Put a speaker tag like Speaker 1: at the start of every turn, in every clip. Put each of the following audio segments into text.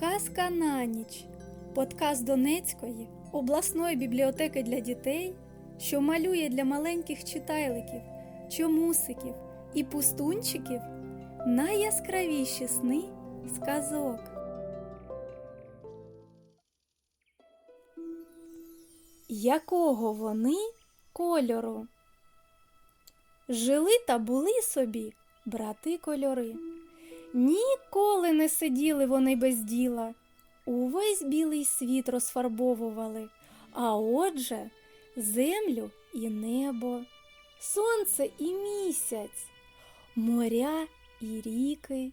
Speaker 1: Казка на ніч. Подкаст Донецької обласної бібліотеки для дітей, що малює для маленьких читайликів, чомусиків і пустунчиків найяскравіші сни сказок. Якого вони кольору? Жили та були собі брати кольори. Ніколи не сиділи вони без діла, увесь білий світ розфарбовували, а отже, землю і небо, сонце і місяць, моря і ріки,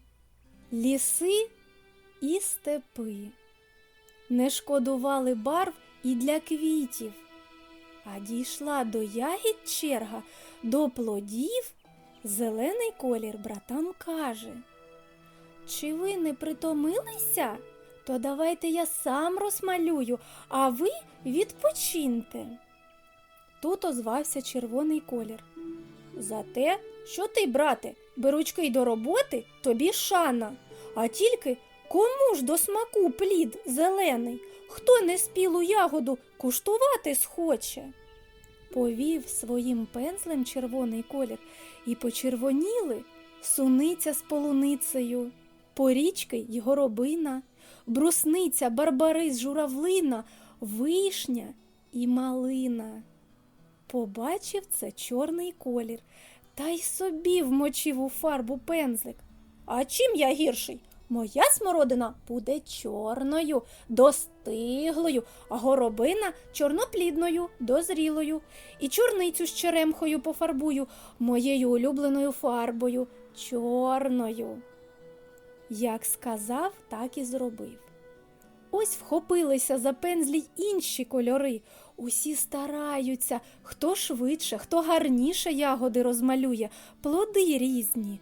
Speaker 1: ліси і степи. Не шкодували барв і для квітів, а дійшла до ягід черга, до плодів, зелений колір братам каже. Чи ви не притомилися? То давайте я сам розмалюю, а ви відпочиньте. Тут озвався червоний колір. За те, що ти, брате, беручки й до роботи, тобі шана. А тільки кому ж до смаку плід зелений, хто неспілу ягоду куштувати схоче? Повів своїм пензлем червоний колір, і почервоніли суниця з полуницею, порічки й горобина, брусниця, барбарис, журавлина, вишня і малина. Побачив це чорний колір, та й собі вмочив у фарбу пензлик. А чим я гірший? Моя смородина буде чорною, достиглою, а горобина чорноплідною, дозрілою. І чорницю з черемхою пофарбую моєю улюбленою фарбою чорною. Як сказав, так і зробив. Ось вхопилися за пензлі інші кольори. Усі стараються, хто швидше, хто гарніше ягоди розмалює, плоди різні.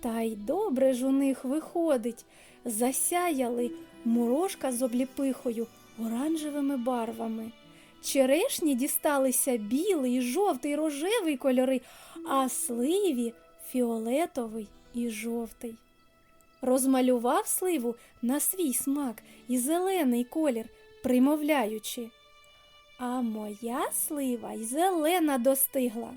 Speaker 1: Та й добре ж у них виходить. Засяяли мурошка з обліпихою оранжевими барвами. Черешні дісталися білий, жовтий, рожевий кольори, а сливі фіолетовий і жовтий. Розмалював сливу на свій смак і зелений колір, примовляючи. А моя слива й зелена достигла.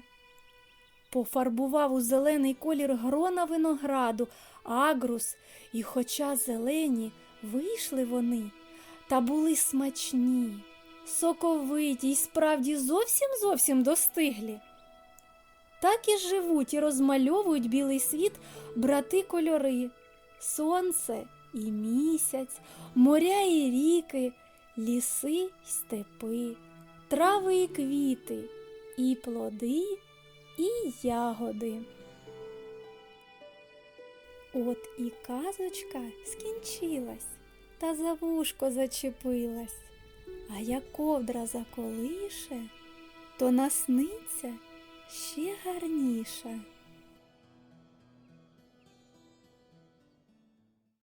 Speaker 1: Пофарбував у зелений колір грона винограду, агрус, і, хоча зелені, вийшли вони, та були смачні, соковиті й справді зовсім зовсім достиглі. Так і живуть і розмальовують білий світ брати кольори, сонце і місяць, моря і ріки, ліси й степи, трави і квіти, і плоди і ягоди. От і казочка скінчилась, та за вушко зачепилась, а як ковдра заколише, то насниться ще гарніше.